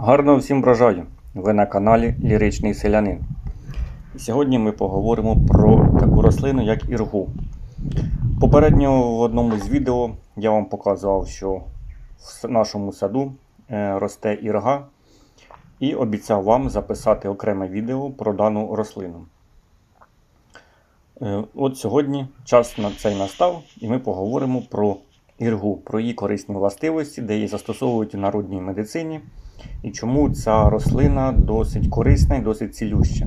Гарного всім врожаю! Ви на каналі Ліричний Селянин. Сьогодні ми поговоримо про таку рослину, як іргу. Попередньо в одному з відео я вам показував, що в нашому саду е, росте ірга, і обіцяв вам записати окреме відео про дану рослину. Е, От сьогодні час на цей настав, і ми поговоримо про іргу, про її корисні властивості, де її застосовують у народній медицині і чому ця рослина досить корисна і досить цілюща.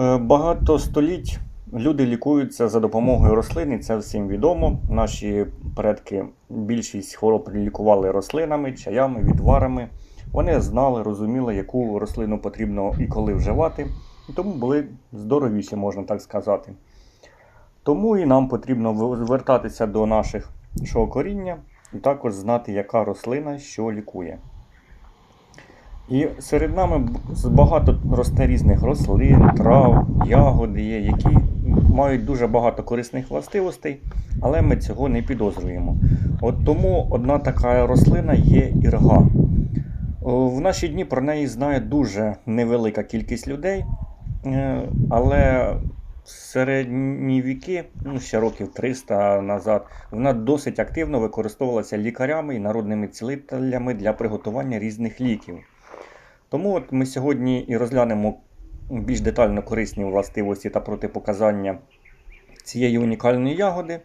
Е, Багато століть люди лікуються за допомогою рослин, і це всім відомо. Наші предки більшість хвороб лікували рослинами, чаями, відварами. Вони знали, розуміли, яку рослину потрібно і коли вживати, і тому були здоровіші, можна так сказати. Тому і нам потрібно звертатися до наших нашого коріння і також знати, яка рослина що лікує. І серед нами багато росте різних рослин, трав, ягоди є, які мають дуже багато корисних властивостей, але ми цього не підозрюємо. От тому одна така рослина є ірга. В наші дні про неї знає дуже невелика кількість людей, е, але середні віки, ну ще років 300 назад, вона досить активно використовувалася лікарями і народними цілителями для приготування різних ліків. Тому от ми сьогодні і розглянемо більш детально корисні властивості та протипоказання цієї унікальної ягоди.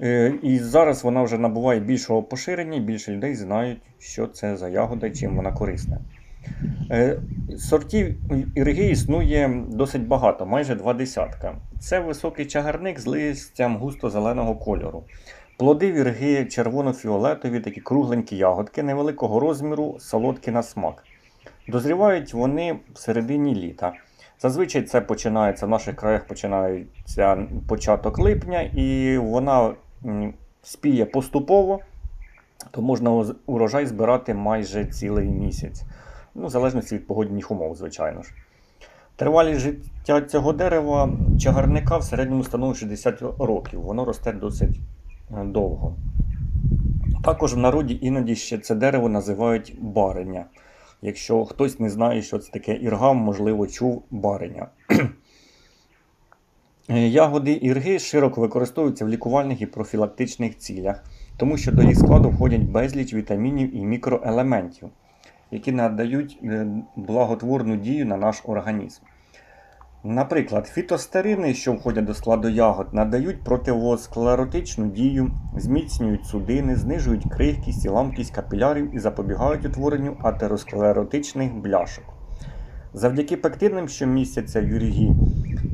Е, І зараз вона вже набуває більшого поширення, і більше людей знають, що це за ягода і чим вона корисна. Е, Сортів ірги існує досить багато, майже два десятка. Це високий чагарник з листям густо-зеленого кольору. Плоди вірги червоно-фіолетові, такі кругленькі ягодки невеликого розміру, солодкі на смак. Дозрівають вони в середині літа. Зазвичай це починається в наших краях починається початок липня, і вона спіє поступово, то можна урожай збирати майже цілий місяць. Ну, в залежності від погодних умов, звичайно ж. Тривалість життя цього дерева чагарника в середньому становить 60 років. Воно росте досить е, довго. Також в народі іноді ще це дерево називають бареня. Якщо хтось не знає, що це таке ірга, можливо, чув бареня. Е, Ягоди ірги широко використовуються в лікувальних і профілактичних цілях, тому що до їх складу входять безліч вітамінів і мікроелементів, які надають е, благотворну дію на наш організм. Наприклад, фітостерини, що входять до складу ягод, надають противосклеротичну дію, зміцнюють судини, знижують крихкість і ламкість капілярів і запобігають утворенню атеросклеротичних бляшок. Завдяки пектинам, що містяться в віргі,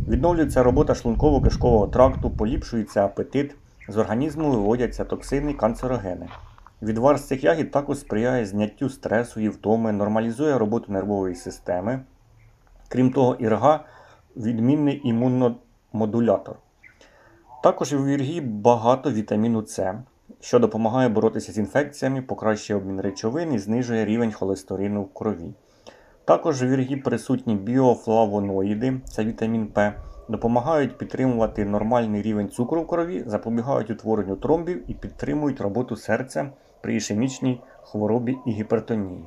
відновлюється робота шлунково-кишкового тракту, поліпшується апетит, з організму виводяться токсини і канцерогени. Відвар з цих ягід також сприяє зняттю стресу і втоми, нормалізує роботу нервової системи. Крім того, ірга відмінний імуномодулятор. Також у віргі багато вітаміну С, що допомагає боротися з інфекціями, покращує обмін речовин і знижує рівень холестерину в крові. Також у віргі присутні біофлавоноїди, це вітамін П, допомагають підтримувати нормальний рівень цукру в крові, запобігають утворенню тромбів і підтримують роботу серця при ішемічній хворобі і гіпертонії.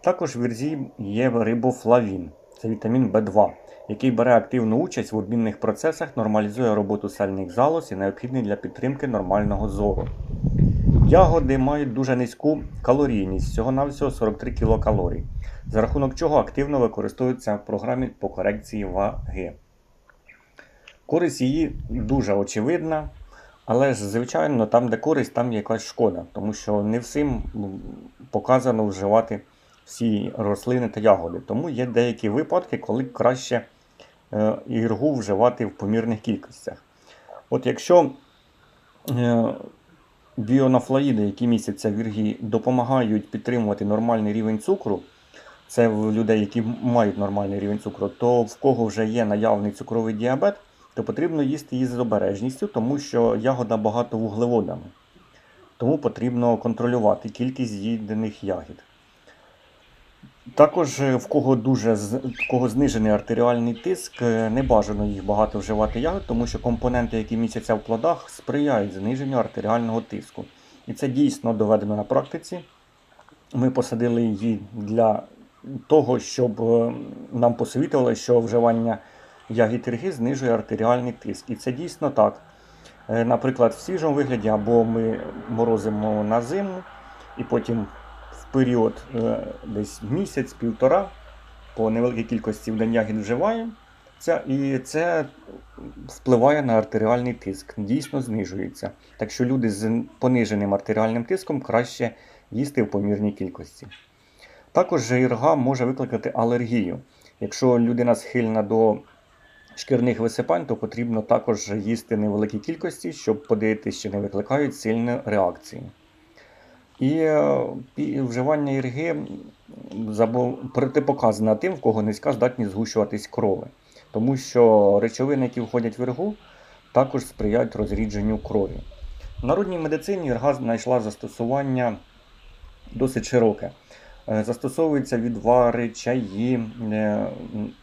Також в вірзі є рибофлавін, це вітамін В2, який бере активну участь в обмінних процесах, нормалізує роботу сальних залоз і необхідний для підтримки нормального зору. Ягоди мають дуже низьку калорійність, всього-навсього 43 кілокалорій, за рахунок чого активно використовуються в програмі по корекції ваги. Користь її дуже очевидна, але ж, звичайно, там, де користь, там якась шкода, тому що не всім показано вживати всі рослини та ягоди. Тому є деякі випадки, коли краще е, іргу вживати в помірних кількостях. От якщо е, біонафлоїди, які містяться в іргі, допомагають підтримувати нормальний рівень цукру, це в людей, які мають нормальний рівень цукру, то в кого вже є наявний цукровий діабет, то потрібно їсти її з обережністю, тому що ягода багато вуглеводами. Тому потрібно контролювати кількість з'їдених ягід. Також е, в кого дуже в кого знижений артеріальний тиск, е, не бажано їх багато вживати ягод, тому що компоненти, які містяться в плодах, сприяють зниженню артеріального тиску. І це дійсно доведено на практиці. ми посадили її для того, щоб е, нам посовітували, що вживання ягід ірги знижує артеріальний тиск. І це дійсно так. Е, Наприклад, в свіжому вигляді або ми морозимо на зиму, і потім в період е, десь місяць-півтора по невеликій кількості в день ягід вживаємо. Це, і це впливає на артеріальний тиск, дійсно знижується. Так що люди з пониженим артеріальним тиском краще їсти в помірній кількості. Також ірга може викликати алергію. Якщо людина схильна до шкірних висипань, то потрібно також їсти невеликі кількості, щоб подивитися, чи не викликають сильні реакції. І е, вживання ірги протипоказано тим, в кого низька здатність згущуватись крови. Тому що речовини, які входять в іргу, також сприяють розрідженню крові. В народній медицині ірга знайшла застосування досить широке. Е, Застосовуються відвари, чаї, е,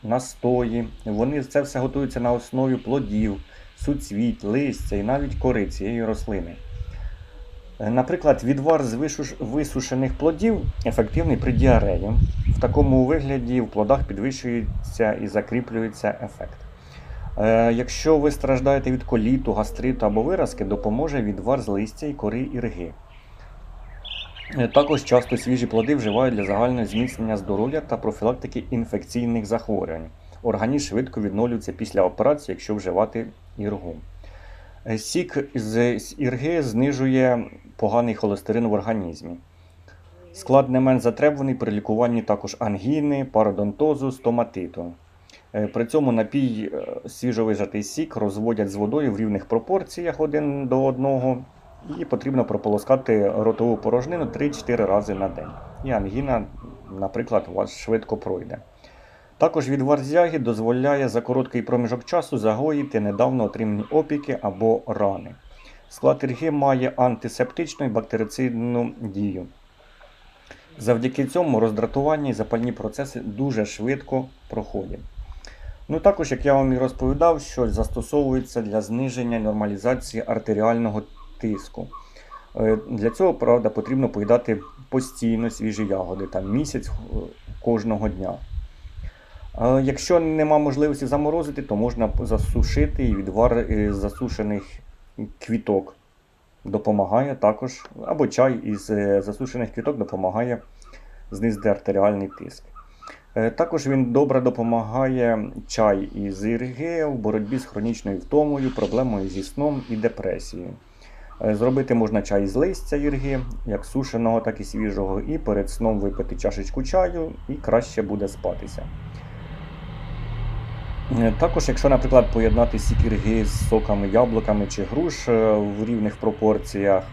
настої. Вони це все готується на основі плодів, суцвіть, листя і навіть кори цієї рослини. Е, Наприклад, відвар з висушених плодів ефективний при діареї. В такому вигляді в плодах підвищується і закріплюється ефект. Якщо ви страждаєте від коліту, гастриту або виразки, допоможе відвар з листя і кори ірги. Е, Також часто свіжі плоди вживають для загального зміцнення здоров'я та профілактики інфекційних захворювань. Організм швидко відновлюється після операції, якщо вживати іргу. Е, Сік з ірги знижує поганий холестерин в організмі. Склад не менш затребуваний при лікуванні також ангіни, пародонтозу, стоматиту. Е, При цьому напій свіжовижатий сік розводять з водою в рівних пропорціях один до одного, і потрібно прополоскати ротову порожнину 3-4 рази на день. І ангіна, наприклад, у вас швидко пройде. Також відвар з ягід дозволяє за короткий проміжок часу загоїти недавно отримані опіки або рани. Склад ірги має антисептичну і бактерицидну дію. Завдяки цьому роздратування і запальні процеси дуже швидко проходять. Ну також, як я вам і розповідав, що застосовується для зниження нормалізації артеріального тиску. Е, Для цього, правда, потрібно поїдати постійно свіжі ягоди, там місяць е, кожного дня. Якщо нема можливості заморозити, то можна засушити і відвар е, засушених квіток допомагає також, або чай із засушених квіток допомагає знизити артеріальний тиск. Також він добре допомагає чай із ірги в боротьбі з хронічною втомою, проблемою зі сном і депресією. Е, Зробити можна чай з листя ірги, як сушеного, так і свіжого, і перед сном випити чашечку чаю, і краще буде спатися. Е, Також, якщо, наприклад, поєднати сік ірги з соками яблуками чи груш е, в рівних пропорціях,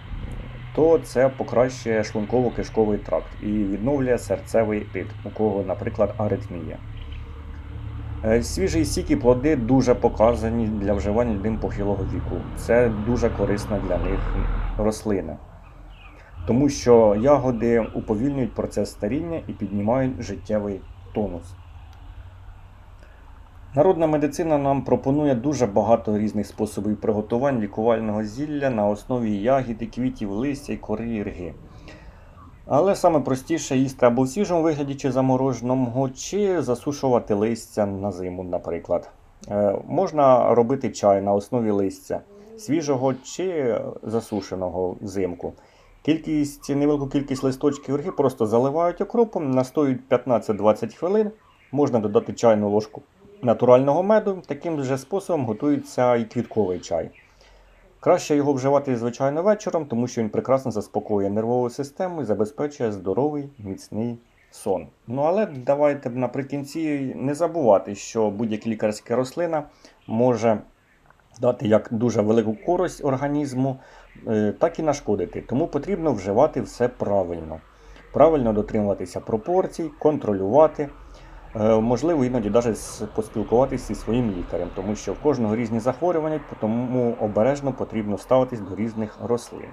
то це покращує шлунково-кишковий тракт і відновлює серцевий ритм, у кого, наприклад, аритмія. Е, Свіжі сік і плоди дуже показані для вживання людин похилого віку. Це дуже корисна для них рослина. Тому що ягоди уповільнюють процес старіння і піднімають життєвий тонус. Народна медицина нам пропонує дуже багато різних способів приготувань лікувального зілля на основі ягід і квітів, листя і кори ірги. Але саме простіше їсти або в свіжому вигляді чи замороженому, чи засушувати листя на зиму, наприклад. Е, можна робити чай на основі листя свіжого чи засушеного взимку. Кількість, невелику кількість листочків ірги просто заливають окропом, настоюють 15-20 хвилин. Можна додати чайну ложку натурального меду. Таким же способом готується і квітковий чай. Краще його вживати, звичайно, вечором, тому що він прекрасно заспокоює нервову систему і забезпечує здоровий, міцний сон. Ну але давайте наприкінці не забувати, що будь-яка лікарська рослина може дати як дуже велику користь організму, е, так і нашкодити. Тому потрібно вживати все правильно. Правильно дотримуватися пропорцій, контролювати. Е, Можливо, іноді навіть поспілкуватися зі своїм лікарем, тому що в кожного різні захворювання, тому обережно потрібно ставитись до різних рослин.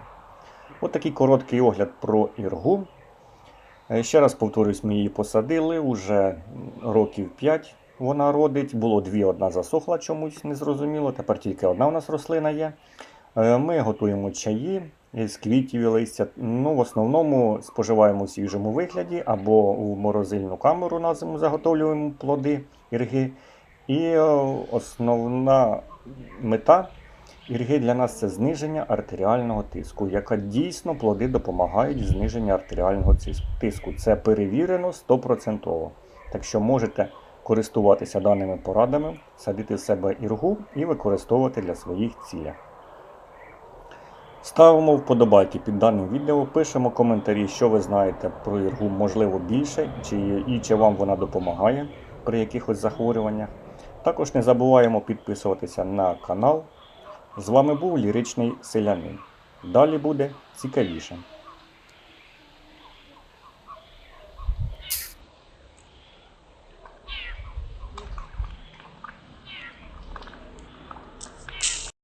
От такий короткий огляд про іргу. Е, Ще раз повторюсь, ми її посадили уже років 5 вона родить. Було дві, одна засохла чомусь незрозуміло. Тепер тільки одна у нас рослина є. Е, Ми готуємо чаї з квітів і листя. Ну, в основному споживаємо в свіжому вигляді або у морозильну камеру на зиму заготовлюємо плоди ірги. І е, основна мета ірги для нас це зниження артеріального тиску, яка дійсно плоди допомагають в зниженні артеріального тиску. Це перевірено 100%. Так що можете користуватися даними порадами, садити в себе іргу і використовувати для своїх цілей. Ставимо вподобайки під даним відео, пишемо коментарі, що ви знаєте про іргу, можливо, більше, чи, і чи вам вона допомагає при якихось захворюваннях. Також не забуваємо підписуватися на канал. З вами був Ліричний Селянин. Далі буде цікавіше.